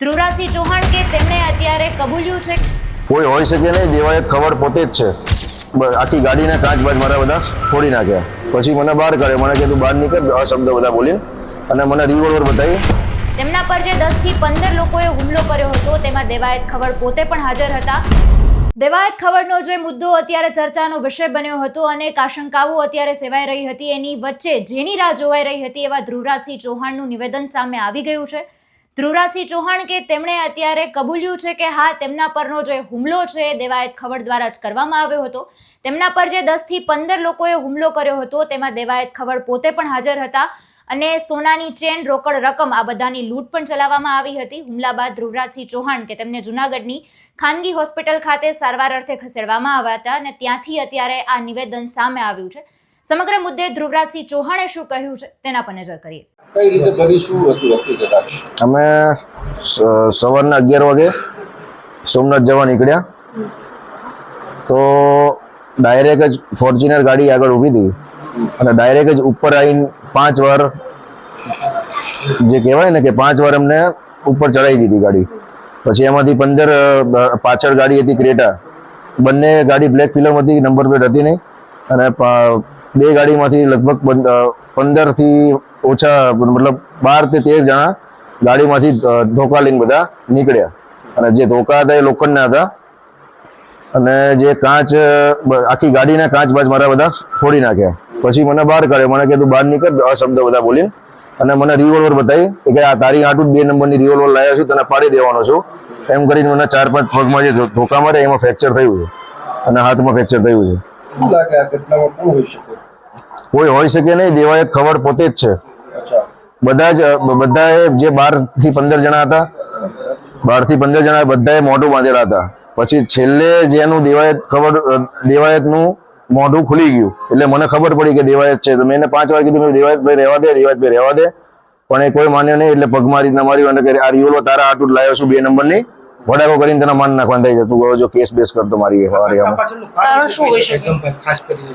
ધ્રુવરાજસિંહ ચૌહાણ કે તેમણે અત્યારે કબૂલ્યું છે? કોઈ હોઈ શકે નહીં દેવાયત ખબર પોતે જ છે. આખી ગાડીના કાચ બાજ મારા બધા ફોડી નાખ્યા. પછી મને બહાર કાઢ્યો. મને કીધું બહાર નીકળ અશબ્દ બધા બોલીને. અને મને રિવોલ્વર બતાવી. તેમના પર જે દસથી પંદર લોકોએ હુમલો કર્યો હતો તેમાં દેવાયત ખબર પોતે પણ હાજર હતા. દેવાયત ખબરનો જે મુદ્દો અત્યારે ચર્ચાનો વિષય બન્યો હતો અને આશંકાઓ અત્યારે સેવાઈ રહી હતી એની વચ્ચે જેની રાહ જોવાઈ રહી હતી એવા ધ્રુવરાજસિંહ ચૌહાણનું નિવેદન સામે આવી ગયું છે. ધ્રુવરાજસિંહ ચૌહાણ કે તેમણે અત્યારે કબૂલ્યું છે કે હા, તેમના પરનો જે હુમલો છે, દેવાયત ખબર દ્વારા જ કરવામાં આવ્યો હતો. તેમના પર જે દસથી પંદર લોકોએ હુમલો કર્યો હતો, તેમાં દેવાયત ખબર પોતે પણ હાજર હતા અને સોનાની ચેન, રોકડ રકમ આ બધાની લૂંટ પણ ચલાવવામાં આવી હતી. હુમલા બાદ ધ્રુવરાજસિંહ ચૌહાણ કે તેમને જૂનાગઢની ખાનગી હોસ્પિટલ ખાતે સારવાર અર્થે ખસેડવામાં આવ્યા હતા અને ત્યાંથી અત્યારે આ નિવેદન સામે આવ્યું છે. સમગ્ર મુદ્દે ધ્રુવરાજસિંહ ચૌહાણે શું કહ્યું છે તેના પર નજર કરીએ. કઈ રીતે કરી શું હતું હકીકત અમે સવારના અગિયાર વાગે સોમનાથ જવા નીકળ્યા. તો ડાયરેક્ટ જ ફોર્ચ્યુનર ગાડી આગળ ઊભી હતી. અને ડાયરેક્ટ જ ઉપર આવીને પાંચ વાર જે કહેવાય ને કે પાંચ વાર અમને ઉપર ચડાવી દીધી ગાડી. પછી એમાંથી પંદર પાછળ ગાડી હતી ક્રેટા. બંને ગાડી બ્લેક ફિલ્મ હતી નંબર પ્લેટ હતી નહીં. અને બે ગાડીમાંથી લગભગ પંદરથી ઓછા, મતલબ બાર તે તેર જણા ગાડીમાંથી ધોકા લઈને બધા નીકળ્યા. અને જે ધોકા હતા એ લોખંડના હતા. અને જે કાચ આખી ગાડીના કાચ બાજ મારા બધા ફોડી નાખ્યા. પછી મને બહાર કાઢ્યો. મને કીધું, બહાર નીકળ. અશબ્દ બધા બોલીને. અને મને રિવોલ્વર બતાવી કે આ તારી આટું બે નંબરની રિવોલ્વર લાવ્યા છું, તને પાડી દેવાનો છું. એમ કરીને મને ચાર પાંચ પગમાં જે ધોકા મારે એમાં ફ્રેક્ચર થયું છે. અને હાથમાં ફ્રેક્ચર થયું છે. કોઈ હોઈ શકે નહીં દેવાયત ખબર પોતે જ છે. બધા જ બધાએ જે બારથી પંદર જણા હતા બારથી પંદર જણા બધાએ મોઢું બાંધેલા હતા. પછી છેલ્લે જેનું દેવાયત ખબર દેવાયતનું મોઢું ખુલી ગયું. એટલે મને ખબર પડી કે દેવાયત છે. તો મેં એને પાંચ વાર કીધું મેં દેવાયત ભાઈ રહેવા દે દેવાયત ભાઈ રહેવા દે. પણ એ કોઈ માન્યો નહીં એટલે પગમારી ના માર્યું અને આ રિયોલો તારા આટું લાવ્યો છું બે નંબરની. વડાકો કરીને તેના માન નાખવાનું થઈ જતું જો કેસ બેસ કરતો મારી કારણ શું ખાસ કરીને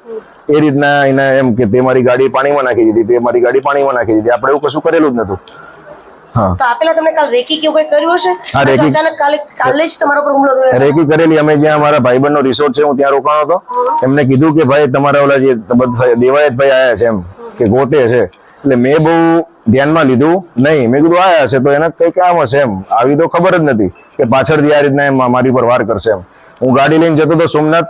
એ રીતના એને એમ કે તે મારી ગાડી પાણીમાં નાખી દીધી તે મારી ગાડી પાણીમાં નાખી દીધી. આપણે એવું કશું કરેલું જ નતું તો આપેલા તમને કાલ રેકી કેવું કઈ કર્યું હશે? હા, રેકી. અચાનક કાલે કાલે જ તમારા પર હુમલો થયો. રેકી કરેલી. અમે જ્યાં અમારા ભાઈબંધનો રિસોર્ટ છે હું ત્યાં રોકાણો હતો. એમને કીધું કે ભાઈ તમારા ઓલા જે દેવાયત ભાઈ આયા છે એમ કે ગોતે છે. એટલે મેં બહુ ધ્યાનમાં લીધું નહીં. મેં કીધું આયા છે. તો એને કઈ કામ હશે એમ. આવી તો ખબર જ નથી કે પાછળથી આ રીતના એમ મારી પર વાર કરશે એમ. હું ગાડી લઈને જતો હતો સોમનાથ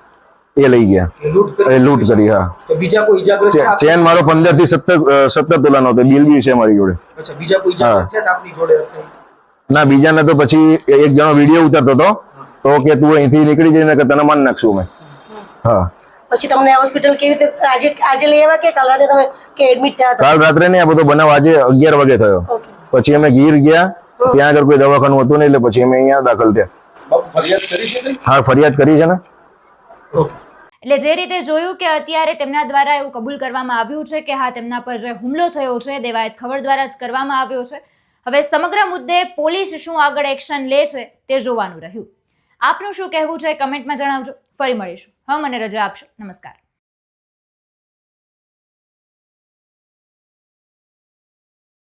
એ લઈ ગયા એ લૂંટ કરી એ લૂંટ કરી હા તો બીજા કોઈ ઈજાગ્રસ્ત ચે- થયા? ચેન મારો પંદરથી સત્તર સત્તર તોલાનો હતો બિલ બી છે મારી જોડે અચ્છા બીજા કોઈ ઈજાગ્રસ્ત થયા હતા આપની જોડે ના બીજાને તો પછી એક જણો વીડિયો ઉતારતો હતો તો કે તું અહીંથી નીકળી જઈને કે તને માન નાખશું અમે? હા। પછી તમને હોસ્પિટલ કેવી રીતે આજે આજે લઈ આવ્યા કે કાલ રાતે તમે કે એડમિટ થયા હતા? કાલ રાત્રે ને આ બધો બનાવ આજે અગિયાર વાગે થયો. ઓકે. પછી અમે ગીર ગયા ત્યાં આગળ કોઈ દવાખાનું હતું નહીં એટલે પછી અમે અહીંયા દાખલ થયા. બાપુ ફરિયાદ કરી છે કઈ હા ફરિયાદ કરી છે ને? એટલે જે રીતે જોયું કે અત્યારે તેમના દ્વારા એવું કબૂલ કરવામાં આવ્યું છે કે હા, તેમના પર જે હુમલો થયો છે, દેવાયત ખબર દ્વારા જ કરવામાં આવ્યો છે. હવે સમગ્ર મુદ્દે પોલીસ શું આગળ એક્શન લે છે તે જોવાનું રહ્યું. આપનું શું કહેવું છે કમેન્ટમાં જણાવજો. ફરી મળીશું. હા, મને રજા આપશો. નમસ્કાર.